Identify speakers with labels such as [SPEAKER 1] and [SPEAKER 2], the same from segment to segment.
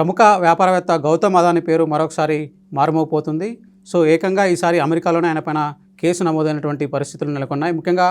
[SPEAKER 1] ప్రముఖ వ్యాపారవేత్త గౌతమ్ అదాని పేరు మరొకసారి మారుమోగిపోతుంది. సో ఏకంగా ఈసారి అమెరికాలోనే ఆయన పైన కేసు నమోదైనటువంటి పరిస్థితులు నెలకొన్నాయి. ముఖ్యంగా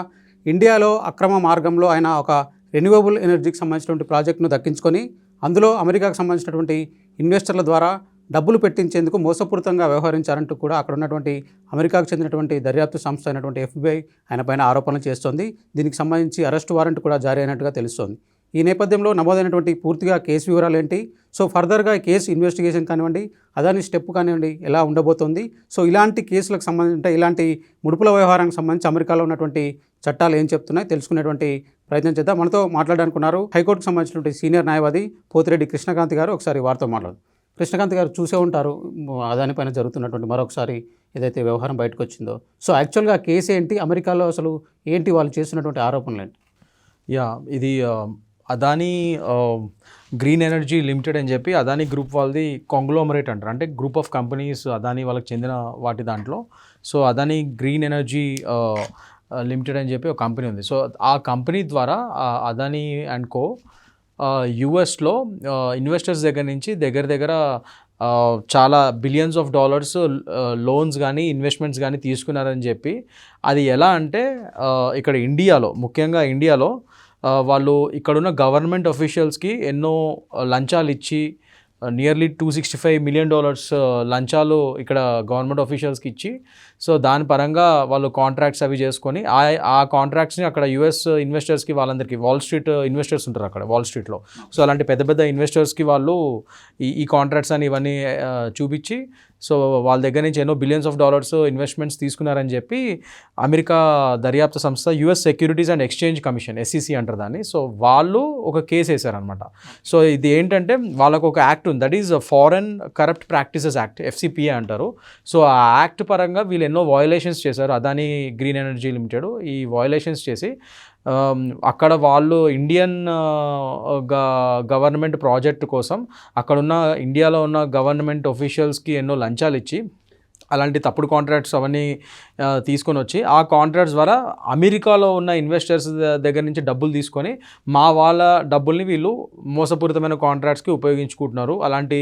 [SPEAKER 1] ఇండియాలో అక్రమ మార్గంలో ఆయన ఒక రెన్యూవబుల్ ఎనర్జీకి సంబంధించినటువంటి ప్రాజెక్టును దక్కించుకొని అందులో అమెరికాకు సంబంధించినటువంటి ఇన్వెస్టర్ల ద్వారా డబ్బులు పెట్టించేందుకు మోసపూరితంగా వ్యవహరించారంటూ కూడా అక్కడ ఉన్నటువంటి అమెరికాకు చెందినటువంటి దర్యాప్తు సంస్థ అయినటువంటి ఎఫ్బిఐ ఆయన పైన ఆరోపణలు చేస్తోంది. దీనికి సంబంధించి అరెస్ట్ వారెంట్ కూడా జారీ అయినట్టుగా తెలుస్తోంది. ఈ నేపథ్యంలో నమోదైనటువంటి పూర్తిగా కేసు వివరాలు ఏంటి సో ఫర్దర్గా ఈ కేసు ఇన్వెస్టిగేషన్ కానివ్వండి అదాని స్టెప్ కానివ్వండి ఎలా ఉండబోతోంది? సో ఇలాంటి కేసులకు సంబంధించి అంటే ఇలాంటి ముడుపుల వ్యవహారానికి సంబంధించి అమెరికాలో ఉన్నటువంటి చట్టాలు ఏం చెప్తున్నాయి? తెలుసుకునేటువంటి ప్రయత్నం చేద్దాం. మనతో మాట్లాడడానికి ఉన్నారు హైకోర్టుకు సంబంధించినటువంటి సీనియర్ న్యాయవాది పోతిరెడ్డి కృష్ణకాంత్ గారు. ఒకసారి వారితో మాట్లాడు. కృష్ణకాంత్ గారు చూసే ఉంటారు అదాని పైన జరుగుతున్నటువంటి మరొకసారి ఏదైతే వ్యవహారం బయటకు వచ్చిందో. సో యాక్చువల్గా కేసు ఏంటి? అమెరికాలో అసలు ఏంటి వాళ్ళు చేస్తున్నటువంటి ఆరోపణలు ఏంటి?
[SPEAKER 2] యా ఇది అదానీ గ్రీన్ ఎనర్జీ లిమిటెడ్ అని చెప్పి అదానీ గ్రూప్ వాళ్ళది కాంగ్లోమరేట్ అంటారు. అంటే గ్రూప్ ఆఫ్ కంపెనీస్ అదానీ వాళ్ళకి చెందిన వాటి దాంట్లో. So Adani green energy limited అని చెప్పి ఒక కంపెనీ ఉంది. సో ఆ కంపెనీ ద్వారా అదానీ అండ్ కో యుఎస్లో ఇన్వెస్టర్స్ దగ్గర నుంచి దగ్గర దగ్గర చాలా బిలియన్స్ ఆఫ్ డాలర్స్ లోన్స్ కానీ ఇన్వెస్ట్మెంట్స్ కానీ తీసుకున్నారని చెప్పి. అది ఎలా అంటే ఇక్కడ ఇండియాలో ముఖ్యంగా ఇండియాలో వాళ్ళు ఇక్కడున్న గవర్నమెంట్ అఫీషియల్స్కి ఎన్నో లంచాలు ఇచ్చి nearly two sixty five million dollars లంచాలు ఇక్కడ గవర్నమెంట్ ఆఫీషియల్స్కి ఇచ్చి సో దాని పరంగా వాళ్ళు కాంట్రాక్ట్స్ అవి చేసుకొని ఆ ఆ కాంట్రాక్ట్స్ని అక్కడ యుఎస్ ఇన్వెస్టర్స్కి వాళ్ళందరికీ వాల్ స్ట్రీట్ ఇన్వెస్టర్స్ ఉంటారు అక్కడ వాల్ స్ట్రీట్లో. సో అలాంటి పెద్ద పెద్ద ఇన్వెస్టర్స్కి వాళ్ళు ఈ ఈ కాంట్రాక్ట్స్ అని ఇవన్నీ చూపించి సో వాళ్ళ దగ్గర నుంచి ఎన్నో బిలియన్స్ ఆఫ్ డాలర్స్ ఇన్వెస్ట్మెంట్స్ తీసుకున్నారని చెప్పి అమెరికా దర్యాప్తు సంస్థ US securities and exchange commission SCC అంటారు దాన్ని. సో వాళ్ళు ఒక కేసు వేశారనమాట సో ఇది ఏంటంటే వాళ్ళకు ఒక యాక్ట్ ఉంది. That is foreign corrupt practices act FCPA అంటారు. సో ఆ యాక్ట్ పరంగా వీళ్ళు ఎన్నో వయలేషన్స్ చేశారు. అదాని గ్రీన్ ఎనర్జీ లిమిటెడ్ ఈ వయలేషన్స్ చేసి అక్కడ వాళ్ళు ఇండియన్ గవర్నమెంట్ ప్రాజెక్ట్ కోసం అక్కడున్న ఇండియాలో ఉన్న గవర్నమెంట్ ఒఫీషియల్స్కి ఎన్నో లంచాలు ఇచ్చి అలాంటి తప్పుడు కాంట్రాక్ట్స్ అవన్నీ తీసుకొని వచ్చి ఆ కాంట్రాక్ట్స్ ద్వారా అమెరికాలో ఉన్న ఇన్వెస్టర్స్ దగ్గర నుంచి డబ్బులు తీసుకొని మా వాళ్ళ డబ్బుల్ని వీళ్ళు మోసపూరితమైన కాంట్రాక్ట్స్కి ఉపయోగించుకుంటున్నారు. అలాంటి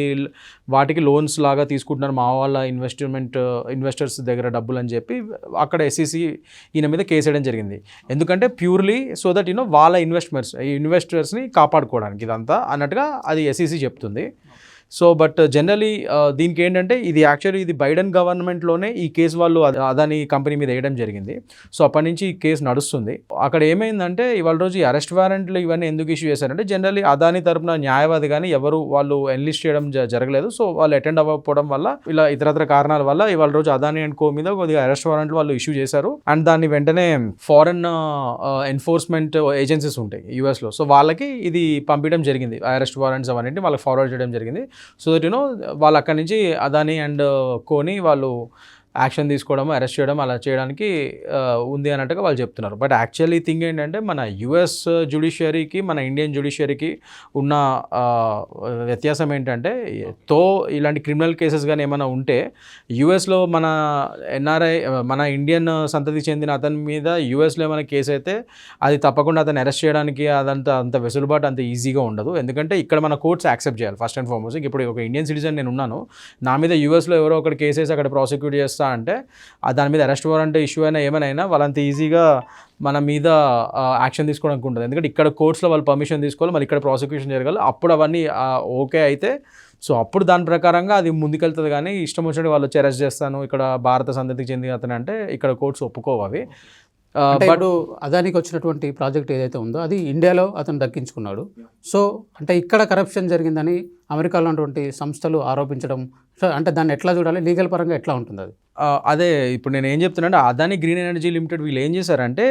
[SPEAKER 2] వాటికి లోన్స్ లాగా తీసుకుంటున్నారు మా వాళ్ళ ఇన్వెస్ట్మెంట్ ఇన్వెస్టర్స్ దగ్గర డబ్బులు అని చెప్పి అక్కడ ఎస్సీసీ ఈయన మీద కేసు వేయడం జరిగింది. ఎందుకంటే purely so that you know వాళ్ళ ఇన్వెస్ట్మెంట్స్ ఈ ఇన్వెస్టర్స్ని కాపాడుకోవడానికి ఇదంతా అన్నట్టుగా అది ఎస్సీసీ చెప్తుంది. సో బట్ జనరలీ దీనికి ఏంటంటే ఇది యాక్చువల్లీ ఇది బైడెన్ గవర్నమెంట్లోనే ఈ కేసు వాళ్ళు అదాని కంపెనీ మీద వేయడం జరిగింది. సో అప్పటి నుంచి ఈ కేసు నడుస్తుంది. అక్కడ ఏమైందంటే ఇవాళ రోజు ఈ అరెస్ట్ వారెంట్లు ఇవన్నీ ఎందుకు ఇష్యూ చేశారంటే జనరలీ అదాని తరపున న్యాయవాది కానీ ఎవరు వాళ్ళు ఎన్లిస్ట్ చేయడం జరగలేదు. సో వాళ్ళు అటెండ్ అవ్వకపోవడం వల్ల ఇలా ఇతరత్ర కారణాల వల్ల ఇవాళ రోజు అదాని అండ్ కో మీద కొద్దిగా అరెస్ట్ వారెంట్లు వాళ్ళు ఇష్యూ చేశారు. అండ్ దాన్ని వెంటనే ఫారెన్ ఎన్ఫోర్స్మెంట్ ఏజెన్సీస్ ఉంటాయి యూఎస్లో. సో వాళ్ళకి ఇది పంపించడం జరిగింది. అరెస్ట్ వారెంట్స్ అవన్నీ వాళ్ళకి ఫార్వర్డ్ చేయడం జరిగింది. సో దట్ యునో వాళ్ళు అక్కడి నుంచి అదాని అండ్ కోని వాళ్ళు యాక్షన్ తీసుకోవడం అరెస్ట్ చేయడం అలా చేయడానికి ఉంది అన్నట్టుగా వాళ్ళు చెప్తున్నారు. బట్ యాక్చువల్లీ థింగ్ ఏంటంటే మన యుఎస్ జుడిషియరీకి మన ఇండియన్ జుడిషియరీకి ఉన్న వ్యత్యాసం ఏంటంటే తో ఇలాంటి క్రిమినల్ కేసెస్ కానీ ఏమైనా ఉంటే యుఎస్లో మన ఎన్ఆర్ఐ మన ఇండియన్ సంతతి చెందిన అతని మీద యుఎస్లో ఏమైనా కేసు అయితే అది తప్పకుండా అతను అరెస్ట్ చేయడానికి అదంత అంత వెసులుబాటు అంత ఈజీగా ఉండదు. ఎందుకంటే ఇక్కడ మన కోర్ట్స్ యాక్సెప్ట్ చేయాలి ఫస్ట్ అండ్ ఫార్మోస్ట్. ఇప్పుడు ఒక ఇండియన్ సిటిజన్ నేను ఉన్నాను. నా మీద యూఎస్లో ఎవరో ఒకటి కేసేసి అక్కడ ప్రాసిక్యూట్ చేస్తా అంటే ఆ దాని మీద అరెస్ట్ వారెంట్ ఇష్యూ అయినా ఏమైనా అయినా వాళ్ళంత ఈజీగా మన మీద యాక్షన్ తీసుకోవడానికి ఉంటుంది. ఎందుకంటే ఇక్కడ కోర్ట్స్లో వాళ్ళు పర్మిషన్ తీసుకోవాలి మళ్ళీ ఇక్కడ ప్రాసిక్యూషన్ జరగాలి. అప్పుడు అవన్నీ ఓకే అయితే సో అప్పుడు దాని ప్రకారంగా అది ముందుకెళ్తుంది కానీ ఇష్టం వచ్చినట్టు వాళ్ళు వచ్చి అరెస్ట్ చేస్తాను ఇక్కడ భారత సంతతికి చెందిన అతను అంటే ఇక్కడ కోర్ట్స్ ఒప్పుకోవు అవి. ఆ,
[SPEAKER 1] అంటే
[SPEAKER 2] బట్
[SPEAKER 1] అదానికి వచ్చినటువంటి ప్రాజెక్ట్ ఏదైతే ఉందో అది ఇండియాలో అతను దక్కించుకున్నాడు. సో అంటే ఇక్కడ కరప్షన్ జరిగిందని అమెరికాలో ఉన్నటువంటి సంస్థలు ఆరోపించడం సో అంటే దాన్ని ఎట్లా చూడాలి? లీగల్ పరంగా ఎట్లా ఉంటుంది అది?
[SPEAKER 2] అదే ఇప్పుడు నేను ఏం చెప్తున్నానంటే అదాని గ్రీన్ ఎనర్జీ లిమిటెడ్ వీళ్ళు ఏం చేశారంటే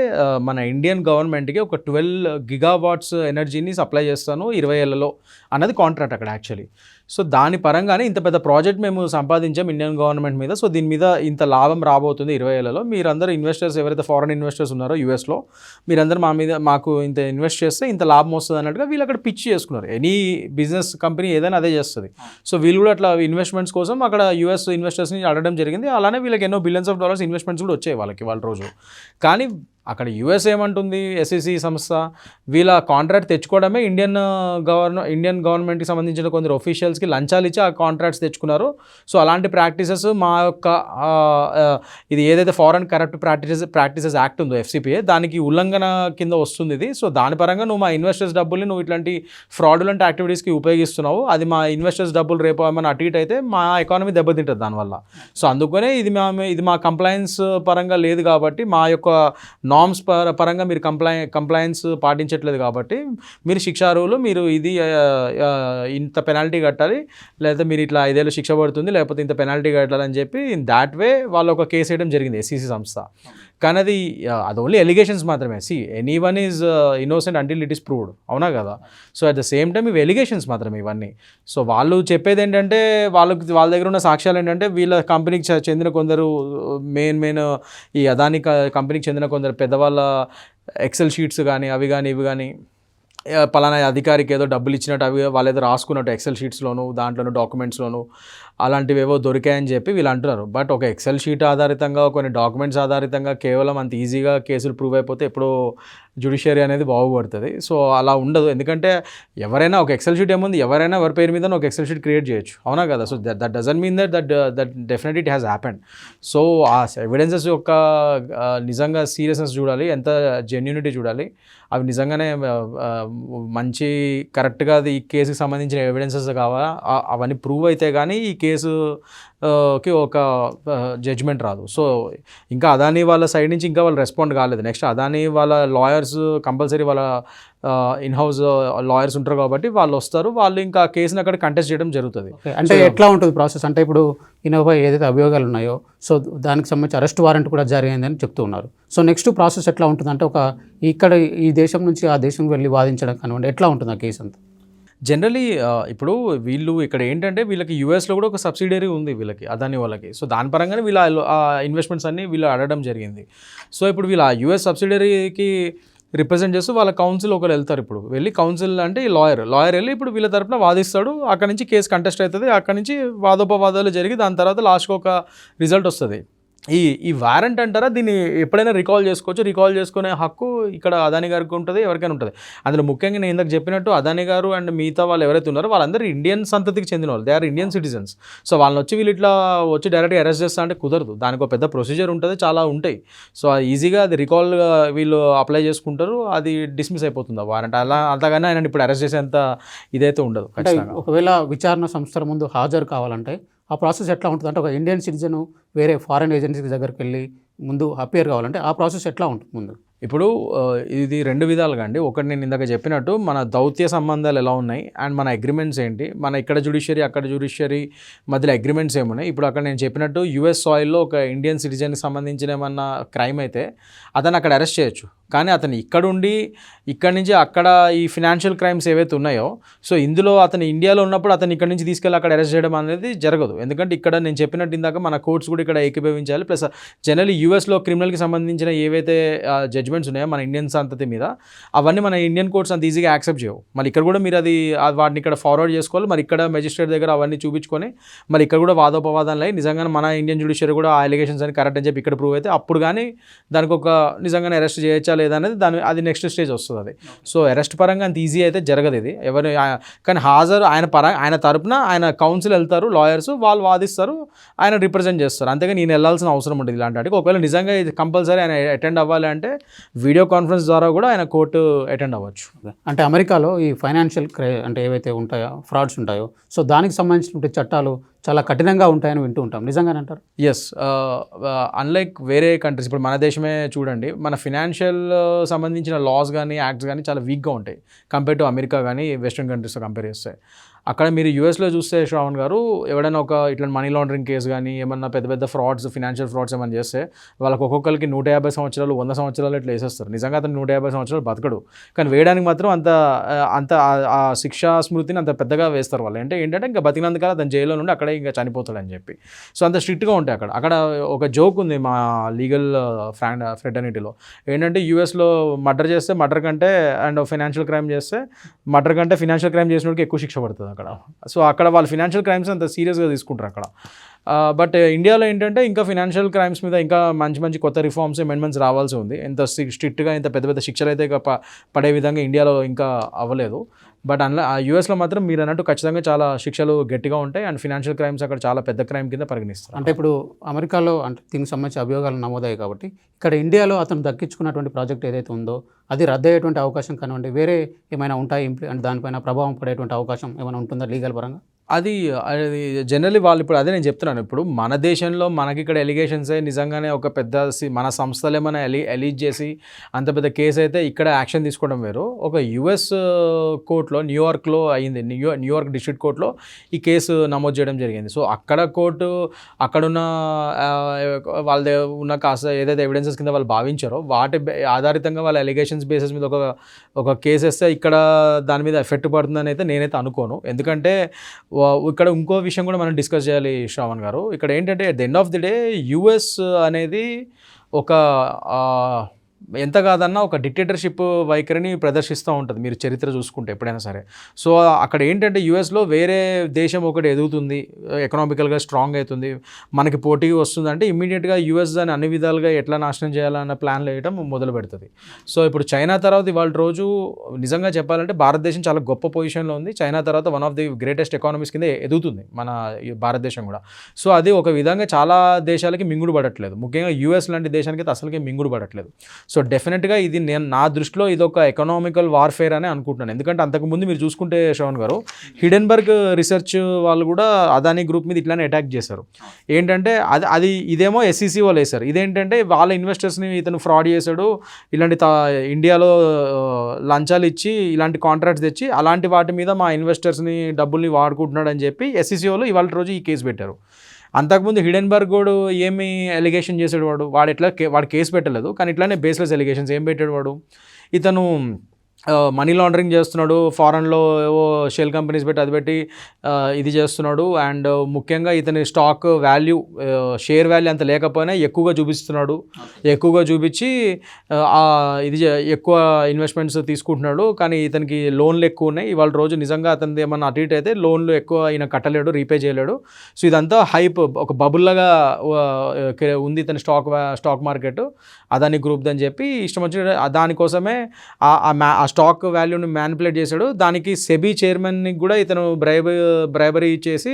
[SPEAKER 2] మన ఇండియన్ గవర్నమెంట్కి ఒక ట్వెల్వ్ గిగావాట్స్ ఎనర్జీని సప్లై చేస్తాను ఇరవై ఏళ్ళలో అన్నది కాంట్రాక్ట్ అక్కడ యాక్చువల్లీ. సో దాని పరంగానే ఇంత పెద్ద ప్రాజెక్ట్ మేము సంపాదించాం ఇండియన్ గవర్నమెంట్ మీద. సో దీని మీద ఇంత లాభం రాబోతుంది ఇరవై ఏళ్ళలో మీరందరూ ఇన్వెస్టర్స్ ఎవరైతే ఫారెన్ ఇన్వెస్టర్స్ ఉన్నారో యూఎస్లో మీరందరూ మా మీద మాకు ఇంత ఇన్వెస్ట్ చేస్తే ఇంత లాభం వస్తుంది అన్నట్టుగా వీళ్ళు అక్కడ పిచ్ చేసుకున్నారు. ఎనీ బిజినెస్ కంపెనీ ఏదైనా అదే చేస్తుంది. సో వీళ్ళు కూడా అట్లా ఇన్వెస్ట్మెంట్స్ కోసం అక్కడ యూఎస్ ఇన్వెస్టర్స్ని అడగడం జరిగింది. అలానే వీళ్ళకి ఎన్నో బిలియన్స్ ఆఫ్ డాలర్స్ ఇన్వెస్ట్మెంట్స్ కూడా వచ్చాయి వాళ్ళకి వాళ్ళ రోజు. కానీ అక్కడ యుఎస్ ఏమంటుంది ఎస్ఈసి సంస్థ? వీళ్ళ కాంట్రాక్ట్ తెచ్చుకోవడమే ఇండియన్ గవర్న ఇండియన్ గవర్నమెంట్కి సంబంధించిన కొందరు ఒఫీషియల్స్కి లంచాలు ఇచ్చి ఆ కాంట్రాక్ట్స్ తెచ్చుకున్నారు. సో అలాంటి ప్రాక్టీసెస్ మా యొక్క ఇది ఏదైతే foreign corrupt practices practices act ఉందో ఎఫ్సిపిఏ దానికి ఉల్లంఘన కింద వస్తుంది ఇది. సో దాని పరంగా నువ్వు మా ఇన్వెస్టర్స్ డబ్బుల్ని నువ్వు ఇట్లాంటి ఫ్రాడులెంట్ యాక్టివిటీస్కి ఉపయోగిస్తున్నావు. అది మా ఇన్వెస్టర్స్ డబ్బులు రేపు ఏమైనా అటు ఇటు అయితే మా ఎకానమీ దెబ్బతింటుంది దానివల్ల. సో అందుకనే ఇది మా ఇది మా కంప్లైన్స్ పరంగా లేదు కాబట్టి మా యొక్క నామ్స్ పర పరంగా మీరు కంప్లై కంప్లయన్స్ పాటించట్లేదు కాబట్టి మీరు శిక్షారువులు మీరు ఇది ఇంత పెనాల్టీ కట్టాలి లేకపోతే మీరు ఇట్లా ఐదేళ్ళు శిక్ష పడుతుంది లేకపోతే ఇంత పెనాల్టీ కట్టాలని చెప్పి దాట్ వే వాళ్ళు ఒక కేసు వేయడం జరిగింది ఎస్సీసీ సంస్థ. కానీ అది అది ఓన్లీ ఎలిగేషన్స్ మాత్రమే. See any one is innocent until it is proved అవునా కదా? So at the same time ఇవి ఎలిగేషన్స్ మాత్రమే ఇవన్నీ. సో వాళ్ళు చెప్పేది ఏంటంటే వాళ్ళకి వాళ్ళ దగ్గర ఉన్న సాక్ష్యాలు ఏంటంటే వీళ్ళ కంపెనీకి చెందిన కొందరు మెయిన్ మెయిన్ ఈ అదాని కంపెనీకి చెందిన కొందరు పెద్దవాళ్ళ ఎక్సెల్ షీట్స్ కానీ అవి కానీ ఇవి కానీ పలానా అధికారికి ఏదో డబ్బులు ఇచ్చినట్టు అవి వాళ్ళు ఏదో రాసుకున్నట్టు ఎక్సెల్ షీట్స్లోను దాంట్లోను డాక్యుమెంట్స్లోను అలాంటివి ఏవో దొరికాయని చెప్పి వీళ్ళు అంటున్నారు. బట్ ఒక ఎక్సెల్ షీట్ ఆధారితంగా కొన్ని డాక్యుమెంట్స్ ఆధారితంగా కేవలం అంత ఈజీగా కేసులు ప్రూవ్ అయిపోతే ఎప్పుడో జుడిషియరీ అనేది బాగుపడుతుంది. సో అలా ఉండదు. ఎందుకంటే ఎవరైనా ఒక ఎక్సెల్ షీట్ ఏముంది? ఎవరైనా ఎవరి పేరు మీద ఒక ఎక్సెల్ షీట్ క్రియేట్ చేయొచ్చు. అవునా కదా? So that that doesn't mean that that that definite it has happened so ఆ ఎవిడెన్సెస్ యొక్క నిజంగా సీరియస్నెస్ చూడాలి ఎంత జెన్యూనిటీ చూడాలి అవి నిజంగానే మంచి కరెక్ట్గా అది ఈ కేసుకి సంబంధించిన ఎవిడెన్సెస్ కావాలా? అవన్నీ ప్రూవ్ అయితే కానీ ఈ కేసు ఆ, కి ఒక జడ్జ్మెంట్ రాదు. సో ఇంకా అదాని వాళ్ళ సైడ్ నుంచి ఇంకా వాళ్ళు రెస్పాండ్ కాలేదు. నెక్స్ట్ అదాని వాళ్ళ లాయర్స్ కంపల్సరీ వాళ్ళ ఇన్ హౌస్ లాయర్స్ ఉంటారు కాబట్టి వాళ్ళు వస్తారు. వాళ్ళు ఇంకా కేసుని అక్కడ కంటెస్ట్ చేయడం జరుగుతుంది.
[SPEAKER 1] అంటే ఎట్లా ఉంటుంది ప్రాసెస్ అంటే ఇప్పుడు ఈయనపై ఏదైతే అభియోగాలు ఉన్నాయో సో దానికి సంబంధించి అరెస్ట్ వారెంట్ కూడా జారీ అయిందని చెప్తూ ఉన్నారు. సో నెక్స్ట్ ప్రాసెస్ ఎట్లా ఉంటుంది అంటే ఒక ఇక్కడ ఈ దేశం నుంచి ఆ దేశం వెళ్ళి వాదించడం కానివ్వండి ఎట్లా ఉంటుంది ఆ కేసు అంతా?
[SPEAKER 2] జనరలీ ఇప్పుడు వీళ్ళు ఇక్కడ ఏంటంటే వీళ్ళకి యూఎస్లో కూడా ఒక సబ్సిడరీ ఉంది వీళ్ళకి అదాని వాళ్ళకి. సో దాని పరంగానే వీళ్ళు ఆ ఇన్వెస్ట్మెంట్స్ అన్నీ వీళ్ళు అడగడం జరిగింది. సో ఇప్పుడు వీళ్ళ యూఎస్ సబ్సిడరీకి రిప్రజెంట్ చేస్తూ వాళ్ళ కౌన్సిల్ ఒకరు వెళ్తారు ఇప్పుడు. వెళ్ళి కౌన్సిల్ అంటే ఈ లాయర్ లాయర్ వెళ్ళి ఇప్పుడు వీళ్ళ తరపున వాదిస్తాడు. అక్కడ నుంచి కేసు కంటెస్ట్ అవుతుంది. అక్కడ నుంచి వాదోపవాదాలు జరిగి దాని తర్వాత లాస్ట్కి ఒక రిజల్ట్ వస్తుంది. ఈ ఈ వారెంట్ అంటారా? దీన్ని ఎప్పుడైనా రికాల్ చేసుకోవచ్చు. రికాల్ చేసుకునే హక్కు ఇక్కడ అదాని గారికి ఉంటుంది ఎవరికైనా ఉంటుంది. అందులో ముఖ్యంగా నేను ఇందాక చెప్పినట్టు అదాని గారు అండ్ మిగతా వాళ్ళు ఎవరైతే ఉన్నారో వాళ్ళందరూ ఇండియన్ సంతతికి చెందిన వాళ్ళు they are Indian citizens so వాళ్ళని వచ్చి వీళ్ళు ఇట్లా వచ్చి డైరెక్ట్గా అరెస్ట్ చేస్తా అంటే కుదరదు. దానికి ఒక పెద్ద ప్రొసీజర్ ఉంటుంది చాలా ఉంటాయి. సో అది ఈజీగా అది రికాల్గా వీళ్ళు అప్లై చేసుకుంటారు అది డిస్మిస్ అయిపోతుంది ఆ వారెంట్. అలా అంతగానే ఆయన ఇప్పుడు అరెస్ట్ చేసేంత ఇదైతే ఉండదు
[SPEAKER 1] ఒకవేళ విచారణ సంస్థల ముందు హాజరు కావాలంటే ఆ ప్రాసెస్ ఎట్లా ఉంటుంది అంటే ఒక ఇండియన్ సిటిజన్ వేరే ఫారెన్ ఏజెన్సీ దగ్గరికి వెళ్ళి ముందు అపేర్ కావాలంటే ఆ ప్రాసెస్ ఎట్లా ఉంటుంది ముందు?
[SPEAKER 2] ఇప్పుడు ఇది రెండు విధాలుగా అండి. ఒకటి నేను ఇందాక చెప్పినట్టు మన దౌత్య సంబంధాలు ఎలా ఉన్నాయి అండ్ మన అగ్రిమెంట్స్ ఏంటి. మన ఇక్కడ జుడిషియరీ అక్కడ జుడిషియరీ మధ్యలో అగ్రిమెంట్స్ ఏమున్నాయి. ఇప్పుడు అక్కడ నేను చెప్పినట్టు యుఎస్ సాయిల్లో ఒక ఇండియన్ సిటిజన్కి సంబంధించిన ఏమన్నా క్రైమ్ అయితే అతను అక్కడ అరెస్ట్ చేయొచ్చు. కానీ అతను ఇక్కడ ఉండి ఇక్కడ నుంచి అక్కడ ఈ ఫినాన్షియల్ క్రైమ్స్ ఏవైతే ఉన్నాయో సో ఇందులో అతను ఇండియాలో ఉన్నప్పుడు అతను ఇక్కడ నుంచి తీసుకెళ్ళి అక్కడ అరెస్ట్ చేయడం అనేది జరగదు. ఎందుకంటే ఇక్కడ నేను చెప్పినట్టు ఇందాక మన కోర్ట్స్ కూడా ఇక్కడ ఏకీభవించాలి. ప్లస్ జనరల్లీ యూఎస్లో క్రిమినల్కి సంబంధించిన ఏవైతే జడ్జ్మెంట్స్ ఉన్నాయో మన ఇండియన్ సంతతి మీద అవన్నీ మన ఇండియన్ కోర్ట్స్ అంత ఈజీగా యాక్సెప్ట్ చేయవు. మరి ఇక్కడ కూడా మీరు అది వాటిని ఇక్కడ ఫార్వర్డ్ చేసుకోవాలి. మరి ఇక్కడ మెజిస్ట్రేట్ దగ్గర అవన్నీ చూపించుకొని మరి ఇక్కడ కూడా వాదోపవాదాలు అయ్యి నిజంగానే మన ఇండియన్ జ్యుడిషియరీ కూడా ఆ అలిగేషన్స్ అని కరెక్ట్ అని చెప్పి ఇక్కడ ప్రూవ్ అయితే అప్పుడు కానీ దానికి ఒక నిజంగానే అరెస్ట్ చేయొచ్చా లేదా అనేది దాని అది నెక్స్ట్ స్టేజ్ వస్తుంది అది. సో అరెస్ట్ పరంగా అంత ఈజీ అయితే జరగదు ఇది. ఎవరు కానీ హాజరు ఆయన పర ఆయన తరపున ఆయన కౌన్సిల్ వెళ్తారు లాయర్స్ వాళ్ళు వాదిస్తారు ఆయన రిప్రజెంట్ చేస్తారు. అంతేగాని నేను వెళ్ళాల్సిన అవసరం ఉంటుంది ఇలాంటి వాటికి. ఒకవేళ నిజంగా ఇది కంపల్సరీ ఆయన అటెండ్ అవ్వాలి అంటే వీడియో కాన్ఫరెన్స్ ద్వారా కూడా ఆయన కోర్టు అటెండ్ అవ్వచ్చు.
[SPEAKER 1] అంటే అమెరికాలో ఈ ఫైనాన్షియల్ క్రై అంటే ఏవైతే ఉంటాయో ఫ్రాడ్స్ ఉంటాయో సో దానికి సంబంధించినటువంటి చట్టాలు చాలా కఠినంగా ఉంటాయని వింటూ ఉంటాం. నిజంగానే అంటారు?
[SPEAKER 2] ఎస్ అన్లైక్ uh, uh, వేరే కంట్రీస్ ఇప్పుడు మన దేశమే చూడండి మన ఫినాన్షియల్ uh, సంబంధించిన లాస్ కానీ యాక్ట్స్ కానీ చాలా వీక్గా ఉంటాయి. కంపేర్ టు అమెరికా కానీ వెస్ట్రన్ కంట్రీస్తో కంపేర్ చేస్తే. అక్కడ మీరు యూఎస్లో చూస్తే శ్రావణ్ గారు ఎవడైనా ఒక ఇట్లా మనీ లాండరింగ్ కేసు కానీ ఏమన్నా పెద్ద పెద్ద ఫ్రాడ్స్ ఫినాన్షియల్ ఫ్రాడ్స్ ఏమైనా చేస్తే వాళ్ళకి ఒక్కొక్కరికి నూట యాభై సంవత్సరాలు వంద సంవత్సరాలు ఇట్లా వేసేస్తారు. నిజంగా అతను నూట యాభై సంవత్సరాలు బతకడు. కానీ వేయడానికి మాత్రం అంత అంత ఆ- శిక్షా స్మృతిని అంత పెద్దగా వేస్తారు వాళ్ళు. అంటే ఏంటంటే ఇంకా బతికినందుకలా అతను జైల్లో నుండి అక్కడ ఇంకా చనిపోతాడని చెప్పి. సో అంత స్ట్రిక్ట్గా ఉంటాయి అక్కడ. అక్కడ ఒక జోక్ ఉంది మా లీగల్ ఫ్రాండ్ ఫ్రెటర్నిటీలో. ఏంటంటే యూఎస్లో మర్డర్ చేస్తే మర్డర్ కంటే అండ్ ఫైనాన్షియల్ క్రైమ్ చేస్తే మర్డర్ కంటే ఫినాన్షియల్ క్రైమ్ చేసినోడికి ఎక్కువ శిక్ష పడుతుంది అక్కడ. సో అక్కడ వాళ్ళు ఫినాన్షియల్ క్రైమ్స్ అంత సీరియస్గా తీసుకుంటారు అక్కడ. బట్ ఇండియాలో ఏంటంటే ఇంకా ఫినాన్షియల్ క్రైమ్స్ మీద ఇంకా మంచి మంచి కొత్త రిఫార్మ్స్ అమెండ్మెంట్స్ రావాల్సి ఉంది. ఎంత స్ట్రిక్ట్గా ఇంత పెద్ద పెద్ద శిక్షలు అయితే ఇక ప- పడే విధంగా ఇండియాలో ఇంకా అవ్వలేదు. బట్ అందులో ఆ యూఎస్లో మాత్రం మీరు అన్నట్టు ఖచ్చితంగా చాలా శిక్షలు గట్టిగా ఉంటాయి అండ్ ఫినాన్షియల్ క్రైమ్స్ అక్కడ చాలా పెద్ద క్రైమ్ కింద పరిగణిస్తారు.
[SPEAKER 1] అంటే ఇప్పుడు అమెరికాలో అంటే దీనికి సంబంధించి అభియోగాలు నమోదయ్యాయి కాబట్టి ఇక్కడ ఇండియాలో అతను దక్కించుకున్నటువంటి ప్రాజెక్ట్ ఏదైతే ఉందో అది రద్దు అయ్యేటువంటి అవకాశం కానివ్వండి వేరే ఏమైనా ఉంటాయి ఇంప్లి అంటే దానిపైన ప్రభావం పడేటువంటి అవకాశం ఏమైనా ఉంటుందా లీగల్ పరంగా?
[SPEAKER 2] అది అది జనరల్లీ వాళ్ళు ఇప్పుడు అదే నేను చెప్తున్నాను. ఇప్పుడు మన దేశంలో మనకి ఇక్కడ ఎలిగేషన్సే నిజంగానే ఒక పెద్ద మన సంస్థలే మన ఎలి ఎలీజ్ చేసి అంత పెద్ద కేసు అయితే ఇక్కడ యాక్షన్ తీసుకోవడం వేరు. ఒక యుఎస్ కోర్టులో న్యూయార్క్లో అయింది. న్యూ న్యూయార్క్ డిస్ట్రిక్ట్ కోర్టులో ఈ కేసు నమోదు చేయడం జరిగింది. సో అక్కడ కోర్టు అక్కడున్న uh, వాళ్ళ ఉన్న కాస్త ఏదైతే ఎవిడెన్సెస్ కింద వాళ్ళు భావించారో వాటి ఆధారితంగా వాళ్ళ ఎలిగేషన్స్ బేసిస్ మీద ఒక ఒక కేసు వేస్తే ఇక్కడ దాని మీద ఎఫెక్ట్ పడుతుందని అయితే నేనైతే అనుకోను. ఎందుకంటే ఇక్కడ ఇంకో విషయం కూడా మనం డిస్కస్ చేయాలి శ్రావణ్ గారు. ఇక్కడ ఏంటంటే at the end of the day US అనేది ఒక ఎంత కాదన్నా ఒక డిక్టేటర్షిప్ వైఖరిని ప్రదర్శిస్తూ ఉంటుంది మీరు చరిత్ర చూసుకుంటే ఎప్పుడైనా సరే. సో అక్కడ ఏంటంటే యుఎస్లో వేరే దేశం ఒకటి ఎదుగుతుంది ఎకనామికల్గా స్ట్రాంగ్ అవుతుంది మనకి పోటీ వస్తుంది అంటే ఇమ్మీడియట్గా యుఎస్ దాన్ని అన్ని విధాలుగా ఎట్లా నాశనం చేయాలన్న ప్లాన్లు వేయడం మొదలు పెడుతుంది. సో ఇప్పుడు చైనా తర్వాత ఇవాళ రోజు నిజంగా చెప్పాలంటే భారతదేశం చాలా గొప్ప పొజిషన్లో ఉంది. చైనా తర్వాత one of the greatest economies కింద ఎదుగుతుంది మన భారతదేశం కూడా. సో అది ఒక విధంగా చాలా దేశాలకి మింగుడు పడట్లేదు ముఖ్యంగా యూఎస్ లాంటి దేశానికి అయితే అసలుకే మింగుడు పడట్లేదు సో డెఫినెట్గా ఇది నేను నా దృష్టిలో ఇది ఒక ఎకనామికల్ వార్ఫేర్ అని అనుకుంటున్నాను. ఎందుకంటే అంతకుముందు మీరు చూసుకుంటే శ్రవణ్ గారు హిడెన్బర్గ్ రీసెర్చ్ వాళ్ళు కూడా అదానీ గ్రూప్ మీద ఇట్లానే అటాక్ చేశారు. ఏంటంటే అది అది ఇదేమో ఎస్సీసీ వాళ్ళు వేశారు. ఇదేంటంటే వాళ్ళ ఇన్వెస్టర్స్ని ఇతను ఫ్రాడ్ చేశాడు ఇలాంటి తా- ఇండియాలో లంచాలు ఇచ్చి ఇలాంటి కాంట్రాక్ట్స్ తెచ్చి అలాంటి వాటి మీద మా ఇన్వెస్టర్స్ని డబ్బుల్ని వాడుకుంటున్నాడు అని చెప్పి ఎస్సీసీ వాళ్ళు ఇవాళ రోజు ఈ కేసు పెట్టారు. అంతకుముందు హిడెన్బర్గ్ కూడా ఏమి ఎలిగేషన్ చేసేవాడు? వాడు వాడు ఎట్లా కే- వాడు కేసు పెట్టలేదు. కానీ ఇట్లానే బేస్లెస్ ఎలిగేషన్స్ ఏం పెట్టాడు వాడు ఇతను మనీ లాండరింగ్ చేస్తున్నాడు ఫారెన్లో ఏవో షెల్ కంపెనీస్ పెట్టి అది పెట్టి ఇది చేస్తున్నాడు. అండ్ ముఖ్యంగా ఇతని స్టాక్ వాల్యూ షేర్ వాల్యూ అంత లేకపోయినా ఎక్కువగా చూపిస్తున్నాడు. ఎక్కువగా చూపించి ఇది ఎక్కువ ఇన్వెస్ట్మెంట్స్ తీసుకుంటున్నాడు. కానీ ఇతనికి లోన్లు ఎక్కువ ఉన్నాయి. ఇవాళ రోజు నిజంగా అతనిది ఏమన్నా అటు ఇటు అయితే లోన్లు ఎక్కువ ఈయన కట్టలేడు రీపే చేయలేడు. సో ఇదంతా హైప్ ఒక బబుల్లాగా ఉంది ఇతని stock stock market Adani group అని చెప్పి ఇష్టం వచ్చి దానికోసమే ఆ ఆ మ్యా ఆ స్టాక్ వాల్యూని మ్యానిపులేట్ చేశాడు. దానికి సెబీ చైర్మన్ని కూడా ఇతను బ్రైబ బ్రైబరీ ఇచ్చేసి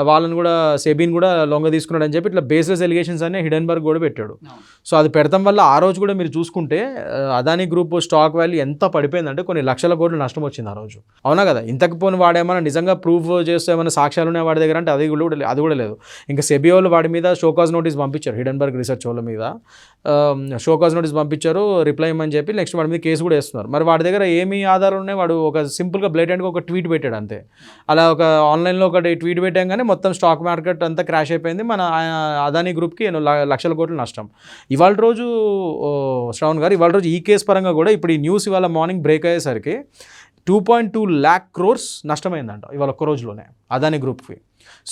[SPEAKER 2] వాళ్ళని కూడా సెబీని కూడా లొంగ తీసుకున్నాడు అని చెప్పి ఇట్లా బేస్లెస్ ఎలిగేషన్స్ అనే హిడెన్బర్గ్ కూడా పెట్టాడు. సో అది పెడతాం వల్ల ఆ రోజు కూడా మీరు చూసుకుంటే అదాని గ్రూప్ స్టాక్ వాల్యూ ఎంత పడిపోయిందంటే కొన్ని లక్షల కోట్లు నష్టం వచ్చింది ఆ రోజు. అవునా కదా? ఇంతకు పోని వాడేమన్నా నిజంగా ప్రూఫ్ చేస్తే ఏమైనా సాక్ష్యాలు ఉన్నాయి వాడి దగ్గర అంటే అది కూడా అది కూడా లేదు. ఇంకా సెబీ వాళ్ళు వాడి మీద షోకాజ్ నోటీస్ పంపించారు హిడెన్బర్గ్ రీసెర్చ్ వాళ్ళ మీద. షోకాజ్ నోటీస్ పంపించారు రిప్లై ఇవ్వమని చెప్పి నెక్స్ట్ వాడి మీద కేసు కూడా వేస్తున్నారు. మరి వాడి దగ్గర ఏమి ఆధారం ఉన్నాయి? వాడు ఒక సింపుల్గా బ్లేటెంట్గా ఒక ట్వీట్ పెట్టాడు అంతే. అలా ఒక ఆన్లైన్లో ఒకటి ట్వీట్ పెట్టాగానే మొత్తం స్టాక్ మార్కెట్ అంతా క్రాష్ అయిపోయింది. మన అదానీ గ్రూప్కి లక్షల కోట్లు నష్టం. ఇవాళ రోజు శ్రవణ్ గారు ఇవాళ రోజు ఈ కేసు పరంగా కూడా ఇప్పుడు ఈ న్యూస్ ఇవాళ మార్నింగ్ బ్రేక్ అయ్యేసరికి two point two lakh crores నష్టమైందంట ఇవాళ ఒక్క రోజులోనే అదానీ గ్రూప్కి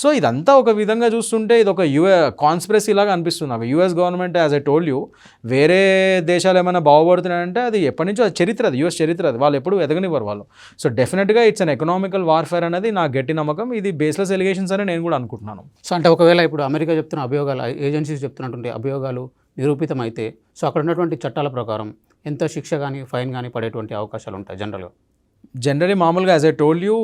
[SPEAKER 2] సో ఇదంతా ఒక విధంగా చూస్తుంటే ఇది ఒక యుఏ కాన్స్పిరసీ లాగా అనిపిస్తుంది నాకు. US government as I told you వేరే దేశాలు ఏమైనా బాగుపడుతున్నాయంటే అది ఎప్పటి నుంచో అది చరిత్ర అది యూఎస్ చరిత్ర అది. వాళ్ళు ఎప్పుడు ఎదగనివ్వరు వాళ్ళు. సో డెఫినెట్గా ఇట్స్ అన్ ఎకనామికల్ వార్ఫేర్ అనేది నా గట్టి నమ్మకం. ఇది బేస్లెస్ ఎలిగేషన్స్ అని నేను కూడా అనుకుంటున్నాను.
[SPEAKER 1] సో అంటే ఒకవేళ ఇప్పుడు అమెరికా చెప్తున్న అభియోగాలు ఏజెన్సీస్ చెప్తున్నటువంటి అభియోగాలు నిరూపితమైతే సో అక్కడ ఉన్నటువంటి చట్టాల ప్రకారం ఎంత శిక్ష కానీ ఫైన్ కానీ పడేటువంటి అవకాశాలు ఉంటాయి జనరల్గా
[SPEAKER 2] జనరలీ మామూలుగా యాజ్ ఐ టోల్డ్ యూ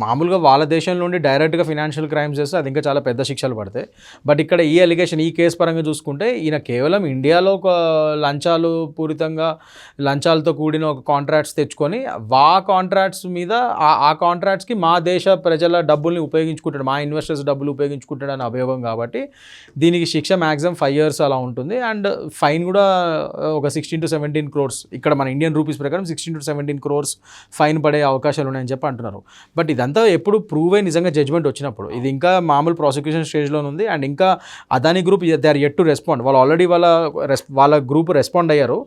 [SPEAKER 2] మామూలుగా వాళ్ళ దేశం నుండి డైరెక్ట్గా ఫినాన్షియల్ క్రైమ్స్ చేస్తే అది ఇంకా చాలా పెద్ద శిక్షలు పడతాయి. బట్ ఇక్కడ ఈ అలిగేషన్ ఈ కేసు పరంగా చూసుకుంటే ఈయన కేవలం ఇండియాలో ఒక లంచాలు పూరితంగా లంచాలతో కూడిన ఒక కాంట్రాక్ట్స్ తెచ్చుకొని వా కాంట్రాక్ట్స్ మీద ఆ- ఆ కాంట్రాక్ట్స్కి మా దేశ ప్రజల డబ్బుల్ని ఉపయోగించుకుంటాడు మా ఇన్వెస్టర్స్ డబ్బులు ఉపయోగించుకుంటాడు అనే అభియోగం కాబట్టి దీనికి శిక్ష మ్యాక్సిమం ఫైవ్ ఇయర్స్ అలా ఉంటుంది. అండ్ ఫైన్ కూడా ఒక సిక్స్టీన్ టు సెవెంటీన్ క్రోర్స్ ఇక్కడ మన ఇండియన్ రూపీస్ ప్రకారం sixteen to seventeen crores fine పడే అవకాశాలు ఉన్నాయని చెప్పి అంటున్నారు. బట్ ఇదంతా ఎప్పుడు ప్రూవ్ అయి నిజంగా జడ్జ్మెంట్ వచ్చినప్పుడు ఇది ఇంకా మామూలు ప్రాసిక్యూషన్ స్టేజ్లో ఉంది అండ్ ఇంకా Adani group they are yet to respond వాళ్ళు ఆల్రెడీ వాళ్ళ రెస్ వాళ్ళ గ్రూప్ రెస్పాండ్ అయ్యారు.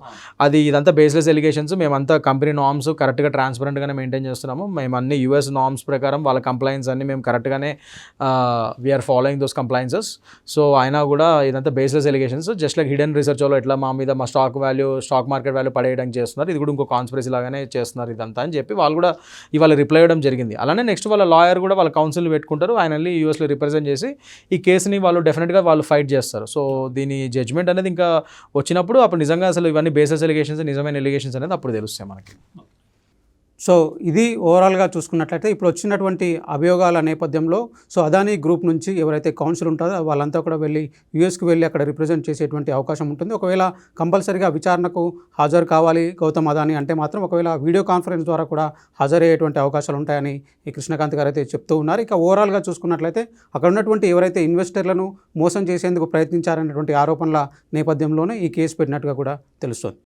[SPEAKER 2] అది ఇదంతా బేస్లెస్ ఎలిగేషన్స్ మేమంతా కంపెనీ నామ్స్ కరెక్ట్గా ట్రాన్స్పరెంట్గానే మెయింటైన్ చేస్తున్నాము. మేము అన్ని యూఎస్ నామ్స్ ప్రకారం వాళ్ళ కంప్లైన్స్ అన్ని మేము కరెక్ట్గానే we are following those compliances so అయినా కూడా ఇదంతా baseless allegations just like hidden research వాళ్ళు ఎట్లా మా మీద మా stock value stock market value పడేయడానికి చేస్తున్నారు. ఇది కూడా ఇంకో కాన్స్పిరసీ లాగానే చేస్తున్నారు. సార్ ఇదంతా అని చెప్పి వాళ్ళు కూడా ఇవాళ రిప్లై ఇవ్వడం జరిగింది. అలానే నెక్స్ట్ వాళ్ళ లాయర్ కూడా వాళ్ళ కౌన్సిల్ పెట్టుకుంటారు. ఆయన వెళ్ళి యూఎస్లో రిప్రజెంట్ చేసి ఈ కేసుని వాళ్ళు డెఫినెట్గా వాళ్ళు ఫైట్ చేస్తారు. సో దీని జడ్జ్మెంట్ అనేది ఇంకా వచ్చినప్పుడు అప్పుడు నిజంగా అసలు ఇవన్నీ బేసెస్ ఎలిగేషన్స్ నిజమైన ఎలిగేషన్స్ అనేది అప్పుడు తెలుస్తాయి మనకి.
[SPEAKER 1] సో ఇది ఓవరాల్గా చూసుకున్నట్లయితే ఇప్పుడు వచ్చినటువంటి అభియోగాల నేపథ్యంలో సో అదానీ గ్రూప్ నుంచి ఎవరైతే కౌన్సిల్ ఉంటుందో వాళ్ళంతా కూడా వెళ్ళి యుఎస్కి వెళ్ళి అక్కడ రిప్రజెంట్ చేసేటువంటి అవకాశం ఉంటుంది. ఒకవేళ కంపల్సరీగా విచారణకు హాజరు కావాలి గౌతమ్ అదానీ అంటే మాత్రం ఒకవేళ వీడియో కాన్ఫరెన్స్ ద్వారా కూడా హాజరయ్యేటువంటి అవకాశాలు ఉంటాయని ఈ కృష్ణకాంత్ గారు అయితే చెప్తూ ఉన్నారు. ఇక ఓవరాల్గా చూసుకున్నట్లయితే అక్కడ ఉన్నటువంటి ఎవరైతే ఇన్వెస్టర్లను మోసం చేసేందుకు ప్రయత్నించారనేటువంటి ఆరోపణల నేపథ్యంలోనే ఈ కేసు పెట్టినట్టుగా కూడా తెలుస్తుంది.